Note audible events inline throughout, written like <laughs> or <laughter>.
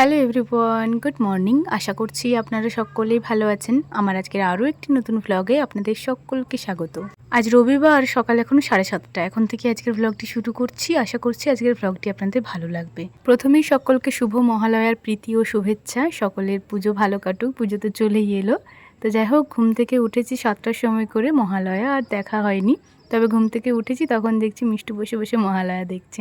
Hello everyone, good morning. আশা করছি আপনারা সকলেই ভালো আছেন। আমার আজকের আরও একটি নতুন ভ্লগে আপনাদের সকলকে স্বাগত। আজ রবিবার, সকাল এখন সাড়ে সাতটা। এখন থেকে আজকের ভ্লগটি শুরু করছি। আশা করছি আজকের ভ্লগটি আপনাদের ভালো লাগবে। প্রথমেই সকলকে শুভ মহালয়ার প্রীতি ও শুভেচ্ছা। সকলের পুজো ভালো কাটুক, পুজো তো চলেই এলো। তো যাই হোক, ঘুম থেকে উঠেছি সাতটার সময় করে মহালয়া, আর দেখা হয়নি। তবে ঘুম থেকে উঠেছি, তখন দেখছি মিষ্টি বসে বসে মহালয়া দেখছে।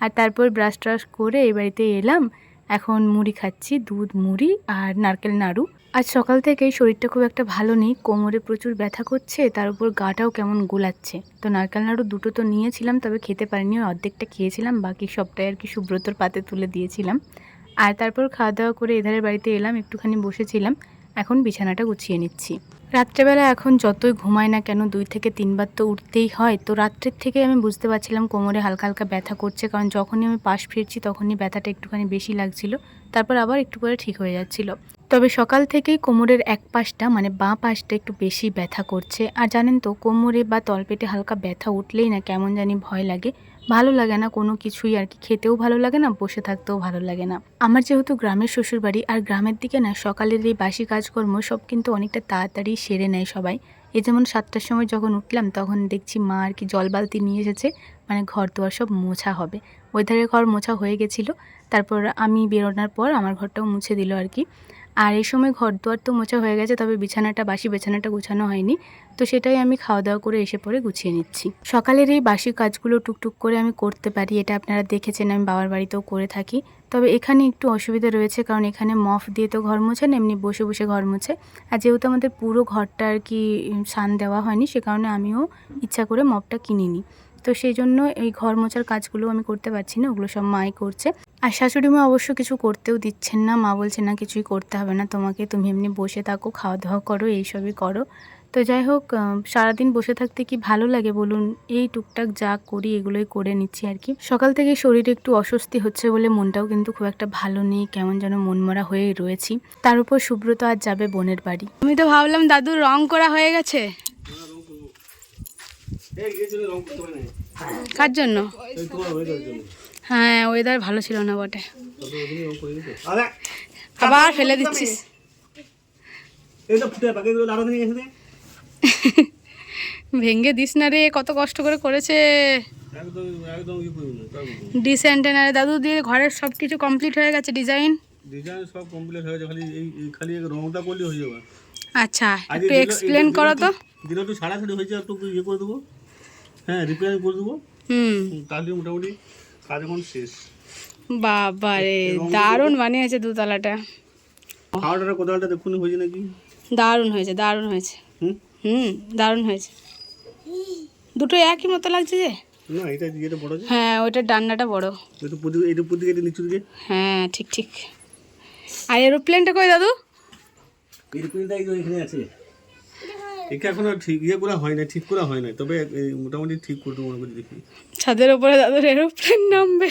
আর তারপর ব্রাশ ট্রাশ করে এই বাড়িতে এলাম। এখন মুড়ি খাচ্ছি, দুধ, মুড়ি আর নারকেল নাড়ু। আজ সকাল থেকেই শরীরটা খুব একটা ভালো নেই, কোমরে প্রচুর ব্যথা করছে, তার উপর গাটাও কেমন গোলাচ্ছে। তো নারকেল নাড়ু দুটো তো নিয়েছিলাম, তবে খেতে পারিনি অর্ধেকটা খেয়েছিলাম, বাকি সবটাই আর কি সুব্রতর পাতে তুলে দিয়েছিলাম। আর তারপর খাওয়া দাওয়া করে এধারের বাড়িতে এলাম, একটুখানি বসেছিলাম, এখন বিছানাটা গুছিয়ে নিচ্ছি। রাত্রেবেলা এখন যতই ঘুমায় না কেন, দুই থেকে তিনবার তো উঠতেই হয়। তো রাত্রের থেকে আমি বুঝতে পারছিলাম কোমরে হালকা হালকা ব্যথা করছে, কারণ যখনই আমি পাশ ফিরছি তখনই ব্যথাটা একটুখানি বেশি লাগছিল। তারপর আবার একটু করে ঠিক হয়ে যাচ্ছিল। তবে সকাল থেকেই কোমরের এক পাশটা মানে বাঁ পাশটা একটু বেশি ব্যথা করছে। আর জানেন তো, কোমরে বা তলপেটে হালকা ব্যথা উঠলেই না কেমন জানি ভয় লাগে। ভালো লাগে না কোনো কিছুই আর কি। খেতেও ভালো লাগে না, বসে থাকতেও ভালো লাগে না। আমার যেহেতু গ্রামের শ্বশুরবাড়ি আর গ্রামের দিকে না, সকালের এই বাসি কাজকর্ম সব কিন্তু অনেকটা তাড়াতাড়ি সেরে নেয় সবাই। এই যেমন সাতটার সময় যখন উঠলাম, তখন দেখছি মা আর কি জল বালতি নিয়ে এসেছে মানে ঘর দুয়ার সব মোছা হবে। ওই ধারে ঘর মোছা হয়ে গেছিল, তারপর আমি বেরোনোর পর আমার ঘরটাও মুছে দিল আর কি। আর এই সময় ঘর দুয়ার তো মোছা হয়ে গেছে, তবে বিছানাটা, বাসি বিছানাটা গুছানো হয়নি। তো সেটাই আমি খাওয়া দাওয়া করে এসে পরে গুছিয়ে নিচ্ছি। সকালের এই বাসি কাজগুলো টুকটুক করে আমি করতে পারি, এটা আপনারা দেখেছেন, আমি বাবার বাড়িতেও করে থাকি। তবে এখানে একটু অসুবিধা রয়েছে, কারণ এখানে মফ দিয়ে তো ঘর মোছে না এমনি বসে বসে ঘর মোছে। আর যেহেতু আমাদের পুরো ঘরটা আর কি সান দেওয়া হয়নি, সে কারণে আমিও ইচ্ছা করে মপটা কিনিনি। তো সেই জন্য এই ঘর মোছার কাজগুলো আমি করতে পারছি না, ওগুলো সব মাই করছে। আর শাশুড়ি মা অবশ্য কিছু করতেও দিচ্ছেন না, মা বলছে, না, কিছুই করতে হবে না, তোমাকে তুমি এমনি বসে থাকো খাওয়া দাওয়া করো, এইসবই করো। তো যাই হোক সারাদিন বসে থাকতে কি ভালো লাগে বলুন? এই টুকটাক যা করি, এগুলোই করে নিচ্ছি আর কি। সকাল থেকে শরীরে একটু অস্বস্তি হচ্ছে বলে মনটাও কিন্তু খুব একটা ভালো নেই, কেমন যেন মনমরা হয়ে রয়েছি। তার উপর সুব্রত আজ যাবে বোনের বাড়ি। আমি তো ভাবলাম দাদুর রং করা হয়ে গেছে? কার জন্য? হ্যাঁ ওয়েদার ভালো ছিল না বটে। আবার ফেলে দিচ্ছিস। <laughs> ভেঙ্গে দিস না রে কত কষ্ট করে করেছে। ডিসেন্টেনারে দাদু দিয়ে ঘরের সব কিছু কমপ্লিট হয়ে গেছে ডিজাইন ডিজাইন সব কমপ্লিট হয়ে গেছে খালি এই খালি রংটা করলে হয়ে যাবে। আচ্ছা একটু এক্সপ্লেন করো তো। দিলে একটু হয়েছে একটু ইয়ে করে দেবো। হ্যাঁ রিপেয়ারিং করে দেবো। হুম। তাহলে মোটামুটি কাজ এখন শেষ। বাবা রে দারুণ বানিয়েছে দুতলাটা। খাওয়াটা কোথাওটা দেখুন হয়েছে নাকি? দারুণ হয়েছে দারুণ হয়েছে। হুম? হুম দারুণ হয়েছে। দুটো একই মতো লাগছে যে? না এটা যেটা বড় আছে হ্যাঁ ওইটার ডান্নাটা বড়। একটু প্রতি এটা প্রতিকে এটা নিচু দিকে হ্যাঁ ঠিক ঠিক। আর এরোপ্লেনটা কই দাদু? যে এখানে আছে। একে এখনও ঠিক ইয়ে করা হয় না ঠিক করা হয় না তবে এই মোটামুটি ঠিক করতে মনে করি দেখি। ছাদের ওপরে দাদুর এরোপ্লেন নামবে।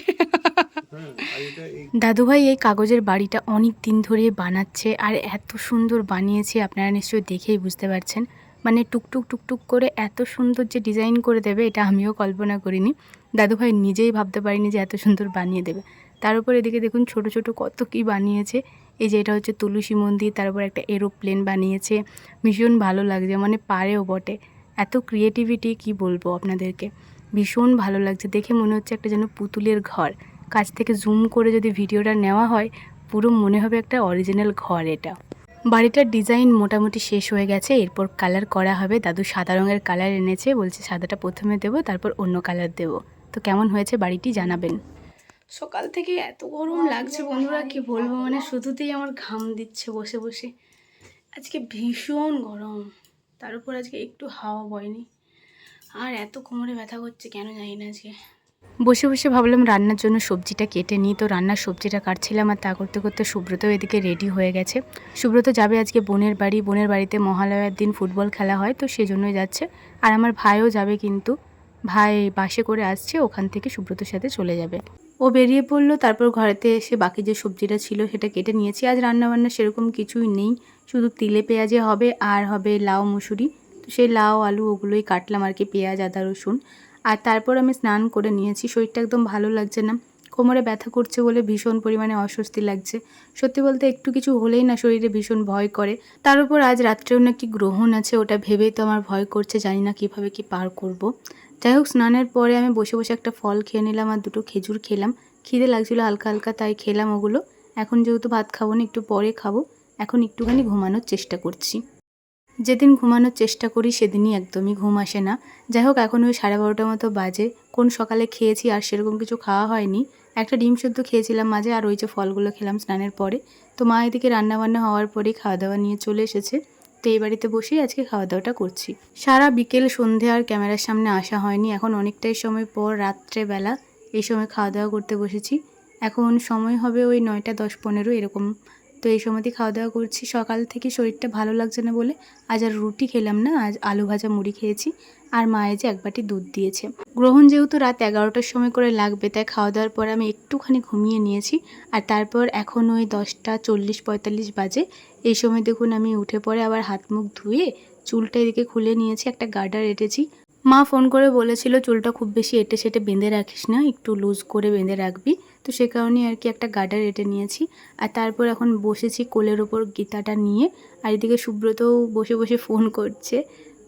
হ্যাঁ এটা দাদুভাই এই কাগজের বাড়িটা অনেক দিন ধরে বানাচ্ছে আর এত সুন্দর বানিয়েছে আপনারা নিশ্চয়ই দেখেই বুঝতে পারছেন। মানে টুকটুক টুকটুক করে এত সুন্দর যে ডিজাইন করে দেবে এটা আমিও কল্পনা করিনি। দাদুভাই নিজেই ভাবতে পারিনি যে এত সুন্দর বানিয়ে দেবে। তার উপর এদিকে দেখুন ছোট ছোট কত কি বানিয়েছে। এই যে এটা হচ্ছে তুলসী মন্দির, তার উপর একটা এরোপ্লেন বানিয়েছে। ভীষণ ভালো লাগছে মানে পারেও বটে। এত ক্রিয়েটিভিটি কি বলব আপনাদেরকে? ভীষণ ভালো লাগছে, দেখে মনে হচ্ছে একটা যেন পুতুলের ঘর। কাছ থেকে জুম করে যদি ভিডিওটা নেওয়া হয়, পুরো মনে হবে একটা অরিজিনাল ঘর এটা। বাড়িটার ডিজাইন মোটামুটি শেষ হয়ে গেছে, এরপর কালার করা হবে। দাদু সাদা রঙের কালার এনেছে, বলছে সাদাটা প্রথমে দেবো, তারপর অন্য কালার দেবো। তো কেমন হয়েছে বাড়িটি জানাবেন। সকাল থেকে এত গরম লাগছে বন্ধুরা কি বলব? মানে শুধুতেই আমার ঘাম দিচ্ছে বসে বসে। আজকে ভীষণ গরম। তার উপর আজকে একটু হাওয়া বয়নি আর এত কোমরে ব্যথা করছে কেন জানি না আজকে। বসে বসে ভাবলাম রান্নার জন্য সবজিটা কেটে নিই। তো রান্নার সবজিটা কাটছিলাম আর তা করতে করতে সুব্রত এদিকে রেডি হয়ে গেছে। সুব্রত যাবে আজকে বোনের বাড়ি। বোনের বাড়িতে মহালয়ার দিন ফুটবল খেলা হয় তো সেজন্যই যাচ্ছে। আর আমার ভাইও যাবে কিন্তু। ভাই বাসে করে আসছে ওখান থেকে সুব্রতর সাথে চলে যাবে। ও বেরিয়ে পড়ল, তারপর ঘরেতে এসে বাকি যে সবজিটা ছিল সেটা কেটে নিয়েছি। আজ রান্নাবান্না সেরকম কিছুই নেই, শুধু তিলে পেঁয়াজে হবে আর হবে লাউ, মুসুরি। তো সেই লাউ, আলু ওগুলোই কাটলাম আর কি, পেঁয়াজ, আদা, রসুন। আর তারপর আমি স্নান করে নিয়েছি, শরীরটা একদম ভালো লাগছে না। কোমরে ব্যথা করছে বলে ভীষণ পরিমাণে অস্বস্তি লাগছে। সত্যি বলতে একটু কিছু হলেই না শরীরে ভীষণ ভয় করে। তার উপর আজ রাত্রেও নাকি গ্রহণ আছে, ওটা ভেবেই তো আমার ভয় করছে, জানি না কীভাবে কি পার করব। যাই হোক, স্নানের পরে আমি বসে বসে একটা ফল খেয়ে নিলাম আর দুটো খেজুর খেলাম। খিদে লাগছিল, হালকা হালকা তাই খেলাম ওগুলো। এখন যেহেতু ভাত খাব না, একটু পরে খাব। এখন একটুখানি ঘুমানোর চেষ্টা করছি। যেদিন ঘুমানোর চেষ্টা করি, সেদিনই একদমই ঘুম আসে না। যাই হোক, এখন ওই সাড়ে বারোটার মতো বাজে। কোন সকালে খেয়েছি আর সেরকম কিছু খাওয়া হয়নি। একটা ডিম সেদ্ধ খেয়েছিলাম মাঝে, আর ওই যে ফলগুলো খেলাম স্নানের পরে। তো মা এদিকে রান্নাবান্না হওয়ার পরেই খাওয়া দাওয়া নিয়ে চলে এসেছে। তো এই বাড়িতে বসেই আজকে খাওয়া দাওয়াটা করছি। সারা বিকেল সন্ধে আর ক্যামেরার সামনে আসা হয়নি। এখন অনেকটাই সময় পর রাত্রেবেলা এই সময় খাওয়া দাওয়া করতে বসেছি। এখন সময় হবে ওই নয়টা দশ পনেরো এরকম। তো এই সময়তেই খাওয়া দাওয়া করছি। সকাল থেকে শরীরটা ভালো লাগছে না বলে আজ আর রুটি খেলাম না, আজ আলু ভাজা মুড়ি খেয়েছি। আর মায়ে যে এক বাটি দুধ দিয়েছে। গ্রহণ যেহেতু রাত এগারোটার সময় করে লাগবে, তাই খাওয়া দাওয়ার পর আমি একটুখানি ঘুমিয়ে নিয়েছি। আর তারপর এখন ওই দশটা চল্লিশ পঁয়তাল্লিশ বাজে। এই সময় দেখুন আমি উঠে পরে আবার হাত মুখ ধুয়ে চুলটা এদিকে খুলে নিয়েছি, একটা গার্ডার এঁটেছি। মা ফোন করে বলেছিল, চুলটা খুব বেশি এঁটে সেটে বেঁধে রাখিস না, একটু লুজ করে বেঁধে রাখবি। তো সে কারণে আর কি একটা গার্ডার এঁটে নিয়েছি। আর তারপর এখন বসেছি কোলের ওপর গীতাটা নিয়ে। আর এদিকে সুব্রতও বসে বসে ফোন করছে।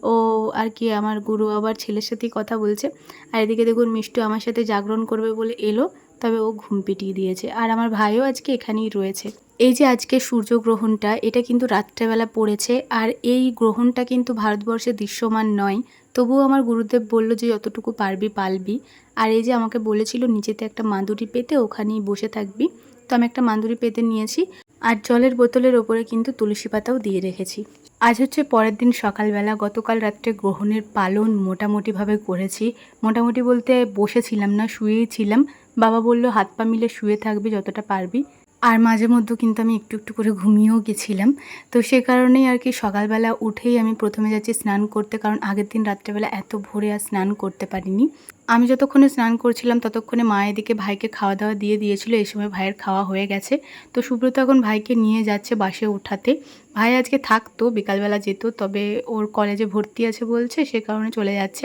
ও আর কি আমার গুরু আবার ছেলের সাথেই কথা বলছে। আর এদিকে দেখুন মিষ্টু আমার সাথে জাগরণ করবে বলে এলো, তবে ও ঘুম পিটিয়ে দিয়েছে। আর আমার ভাইও আজকে এখানেই রয়েছে। এই যে আজকে সূর্যগ্রহণটা, এটা কিন্তু রাত্রেবেলা পড়েছে। আর এই গ্রহণটা কিন্তু ভারতবর্ষে দৃশ্যমান নয়। তবুও আমার গুরুদেব বলল যে, যতটুকু পারবি, পালবি। আর এই যে আমাকে বলেছিল, নিচেতে একটা মাদুরি পেতে ওখানেই বসে থাকবি। তো আমি একটা মাদুরি পেতে নিয়েছি। আর জলের বোতলের ওপরে কিন্তু তুলসী পাতাও দিয়ে রেখেছি। আজ হচ্ছে পরের দিন সকালবেলা গতকাল রাত্রে গ্রহণের পালন মোটামুটিভাবে করেছি। মোটামুটি বলতে বসেছিলাম না, শুয়েই ছিলাম। বাবা বলল, হাত পা মিলে শুয়ে থাকবি যতটা পারবি। আর মাঝে মধ্যে কিন্তু আমি একটু একটু করে ঘুমিয়েও গেছিলাম। তো সে কারণেই আর কি সকালবেলা উঠেই আমি প্রথমে যাচ্ছি স্নান করতে, কারণ আগের দিন রাত্রেবেলা এত ভোরে আর স্নান করতে পারিনি। আমি যতক্ষণে স্নান করছিলাম ততক্ষণে মা এদিকে ভাইকে খাওয়া দাওয়া দিয়ে দিয়েছিল, এই সময় ভাইয়ের খাওয়া হয়ে গেছে। তো সুব্রত এখন ভাইকে নিয়ে যাচ্ছে বাসে ওঠাতে ভাই আজকে থাকতো, বিকালবেলা যেত, তবে ওর কলেজে ভর্তি আছে বলছে, সে কারণে চলে যাচ্ছে।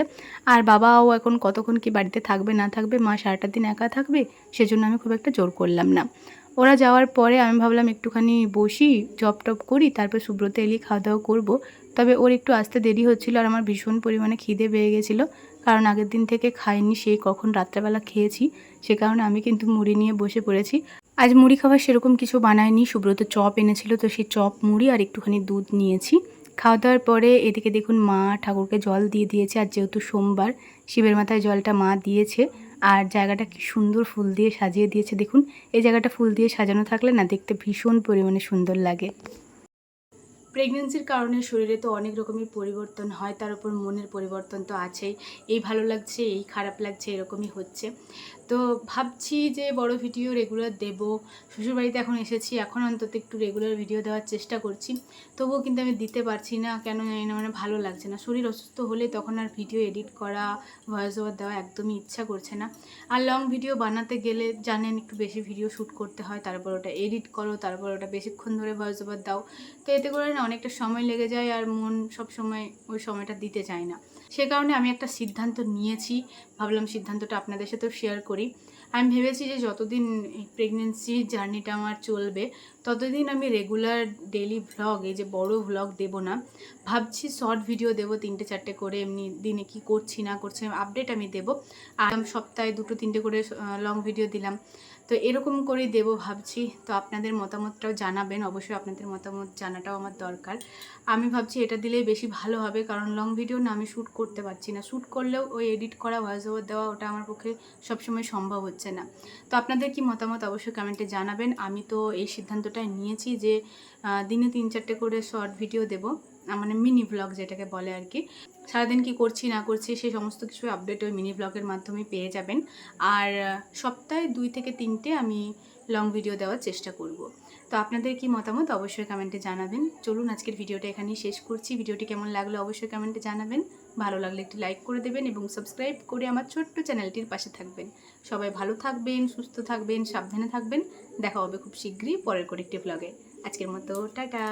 আর বাবাও এখন কতক্ষণ কি বাড়িতে থাকবে, না থাকবে, মা সারাটা দিন একা থাকবে, সেজন্য আমি খুব একটা জোর করলাম না। ওরা যাওয়ার পরে আমি ভাবলাম একটুখানি বসি জব টপ করি, তারপর সুব্রত এলি খাওয়া দাওয়া করব। তবে ওর একটু আসতে দেরি হচ্ছিল আর আমার ভীষণ পরিমাণে খিদে পেয়ে গেছিল। কারণ আগের দিন থেকে খাইনি, সেই কখন রাত্রেবেলা খেয়েছি। সে কারণে আমি কিন্তু মুড়ি নিয়ে বসে পড়েছি। আজ মুড়ি খাবার সেরকম কিছু বানায়নি সুব্রত চপ এনেছিল, তো সেই চপ, মুড়ি আর একটুখানি দুধ নিয়েছি। খাওয়া দাওয়ার পরে এদিকে দেখুন মা ঠাকুরকে জল দিয়ে দিয়েছে, আর যেহেতু সোমবার, শিবের মাথায় জলটা মা দিয়েছে আর জায়গাটা কি সুন্দর ফুল দিয়ে সাজিয়ে দিয়েছে, দেখুন। এই জায়গাটা ফুল দিয়ে সাজানো থাকলে না দেখতে ভীষণ পরিমাণে সুন্দর লাগে। প্রেগনেন্সির কারণে শরীরে তো অনেক রকমের পরিবর্তন হয়, তার উপর মনের পরিবর্তন তো আছেই। এই ভালো লাগছে, এই খারাপ লাগছে, এরকমই হচ্ছে। তো ভাবছি যে বড় ভিডিও রেগুলার দেব। শ্বশুরবাড়িতে এখন এসেছি, এখন অন্তত একটু রেগুলার ভিডিও দেওয়ার চেষ্টা করছি। তবুও কিন্তু আমি দিতে পারছি না, কেন জানি না মানে ভালো লাগছে না। শরীর অসুস্থ হলে তখন আর ভিডিও এডিট করা ভয়েস ওভার দেওয়া একদমই ইচ্ছা করছে না। আর লং ভিডিও বানাতে গেলে জানেন একটু বেশি ভিডিও শ্যুট করতে হয়, তারপর ওটা এডিট করো, তারপর ওটা বেশিক্ষণ ধরে ভয়েস ওভার দাও। তো এতে করে না অনেকটা সময় লেগে যায় আর মন সব সময় ওই সময়টা দিতে চায় না। সে কারণে আমি একটা সিদ্ধান্ত নিয়েছি। ভাবলাম সিদ্ধান্তটা আপনাদের সাথেও শেয়ার করি। আমি ভেবেছি যে যতদিন এই প্রেগনেন্সি জার্নিটা আমার চলবে, ততদিন আমি রেগুলার ডেলি ভ্লগ এই যে বড় ভ্লগ দেব না। ভাবছি শর্ট ভিডিও দেব তিনটে চারটে করে, এমনি দিনে কি করছি না করছি আপডেট আমি দেব। আর সপ্তাহে দুটো তিনটে করে লং ভিডিও দিলাম। তো এরকম করেই দেব ভাবছি। তো আপনাদের মতামতটাও জানাবেন। অবশ্যই আপনাদের মতামত জানাটাও আমার দরকার। আমি ভাবছি এটা দিলেই বেশি ভালো হবে, কারণ লং ভিডিও না আমি শ্যুট করতে পারছি না। শ্যুট করলেও ওই এডিট করা ভয়েস ওভার দেওয়া, ওটা আমার পক্ষে সবসময় সম্ভব হচ্ছে না। তো আপনাদের কি মতামত অবশ্যই কমেন্টে জানাবেন। আমি তো এই সিদ্ধান্তটাই নিয়েছি যে দিনে তিন চারটে করে শর্ট ভিডিও দেব। মানে মিনি ব্লগ যেটাকে বলে আর কি সারাদিন কি করছি, না করছি সেই সমস্ত কিছু আপডেট ওই মিনি ব্লগের মাধ্যমে পেয়ে যাবেন। আর সপ্তাহে দুই থেকে তিনটে আমি লং ভিডিও দেওয়ার চেষ্টা করব। তো আপনাদের কি মতামত অবশ্যই কমেন্টে জানাবেন। চলুন আজকের ভিডিওটা এখানেই শেষ করছি। ভিডিওটি কেমন লাগল অবশ্যই কমেন্টে জানাবেন। ভালো লাগলে একটি লাইক করে দেবেন এবং সাবস্ক্রাইব করে আমার ছোট্ট চ্যানেলটির পাশে থাকবেন। সবাই ভালো থাকবেন, সুস্থ থাকবেন, সাবধানে থাকবেন। দেখা হবে খুব শীঘ্রই পরের কোনো একটি ব্লগে আজকের মতো, টাটা!